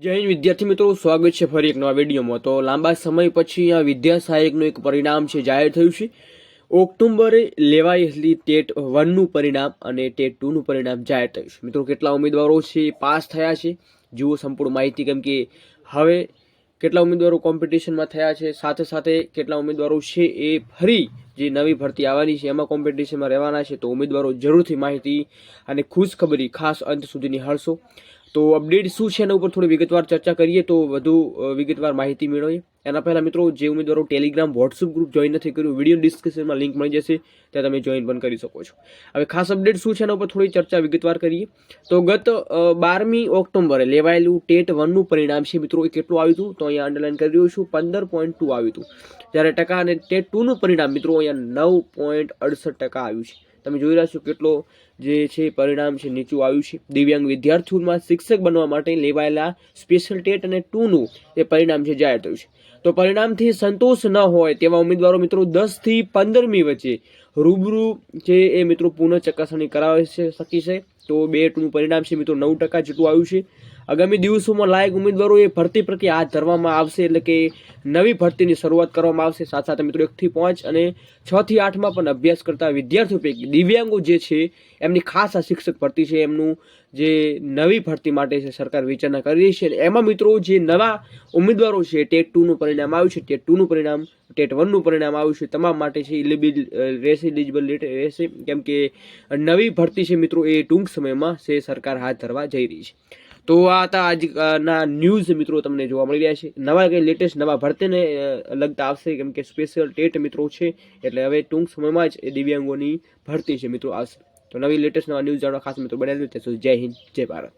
જય હિન્દ, વિદ્યાર્થી મિત્રો, સ્વાગત છે ફરી એક નવા વિડીયોમાં. તો લાંબા સમય પછી આ વિદ્યા સહાયકનું એક પરિણામ છે, જાહેર થયું છે. ઓક્ટોબરે લેવાયેલી ટેટ વનનું પરિણામ અને ટેટ ટુનું પરિણામ જાહેર થયું છે. મિત્રો, કેટલા ઉમેદવારો છે, પાસ થયા છે? જુઓ સંપૂર્ણ માહિતી, કેમ કે હવે કેટલા ઉમેદવારો કોમ્પિટિશનમાં થયા છે, સાથે સાથે કેટલા ઉમેદવારો છે એ ફરી જે નવી ભરતી આવવાની છે, એમાં કોમ્પિટિશનમાં રહેવાના છે. તો ઉમેદવારો જરૂરથી માહિતી અને ખુશખબરી ખાસ અંત સુધી નિહાળશો. તો અપડેટ શું છે એના ઉપર થોડી વિગતવાર ચર્ચા કરીએ તો વધુ વિગતવાર માહિતી મેળવીએ. એના પહેલાં મિત્રો, જે ઉમેદવારો ટેલિગ્રામ વોટ્સઅપ ગ્રુપ જોઈન નથી કર્યું વીડિયો ડિસ્ક્રિપ્શનમાં લિંક મળી જશે, ત્યાં તમે જોઈન પણ કરી શકો છો. હવે ખાસ અપડેટ શું છે એના ઉપર થોડી ચર્ચા વિગતવાર કરીએ. તો ગત બારમી ઓક્ટોબરે લેવાયેલું ટેટ વનનું પરિણામ છે મિત્રો, એ કેટલું આવ્યું હતું? તો અહીંયા અંડરલાઇન કરી રહ્યું છું, પંદર પોઈન્ટ ટુ આવ્યું હતું. જ્યારે ટકા અને ટેટ ટુનું પરિણામ મિત્રો, અહીંયા નવ પોઈન્ટ અડસઠ ટકા આવ્યું છે. તમે જોઈ રહ્યા છો કેટલો જે છે, પરિણામ છે, નીચું આવ્યું છે. દિવ્યાંગ વિદ્યાર્થીઓમાં શિક્ષક બનવા માટે લેવાયેલા સ્પેશિયલ ટેટ અને ટુનું એ પરિણામ છે, જાહેર થયું છે. તો પરિણામથી સંતોષ ન હોય તેવા ઉમેદવારો મિત્રો દસથી પંદરમી વચ્ચે રૂબરૂ છે એ મિત્રો પુનઃ ચકાસણી કરાવી છે, શકી છે. તો બે ટુનું પરિણામ છે, મિત્રો નવ ટકા જેટલું આવ્યું છે. આગામી દિવસોમાં લાયક ઉમેદવારોએ ભરતી પ્રક્રિયા હાથ ધરવામાં આવશે એટલે કે નવી ભરતીની શરૂઆત કરવામાં આવશે. સાથે સાથે મિત્રો એકથી પાંચ અને છથી આઠમાં પણ અભ્યાસ કરતા વિદ્યાર્થીઓ પૈકી દિવ્યાંગો જે છે એમની ખાસ આ શિક્ષક ભરતી છે, એમનું જે નવી ભરતી માટે છે સરકાર વિચારણા કરી રહી છે એમાં મિત્રો જે નવા ઉમેદવારો છે, ટેટ ટુનું પરિણામ આવ્યું છે, ટેટ ટુનું પરિણામ, ટેટ વનનું પરિણામ આવ્યું છે, તમામ માટે છે ઇલિબિલ રહેશે ઇલિજિબલ રહેશે કેમ કે નવી ભરતી છે મિત્રો એ ટૂંક સમયમાં છે સરકાર હાથ ધરવા જઈ રહી છે. તો આ હતા આજના ન્યૂઝ મિત્રો તમને જોવા મળી રહ્યા છે. નવા કંઈ લેટેસ્ટ નવા ભરતીને લગતા આવશે કેમ કે સ્પેશિયલ ટેટ મિત્રો છે, એટલે હવે ટૂંક સમયમાં જ એ દિવ્યાંગોની ભરતી છે મિત્રો આવશે તો નવી લેટેસ્ટ નવા ન્યૂઝ જાણવા ખાસ મિત્રો બનેલું સુધી જય હિન્દ જય ભારત.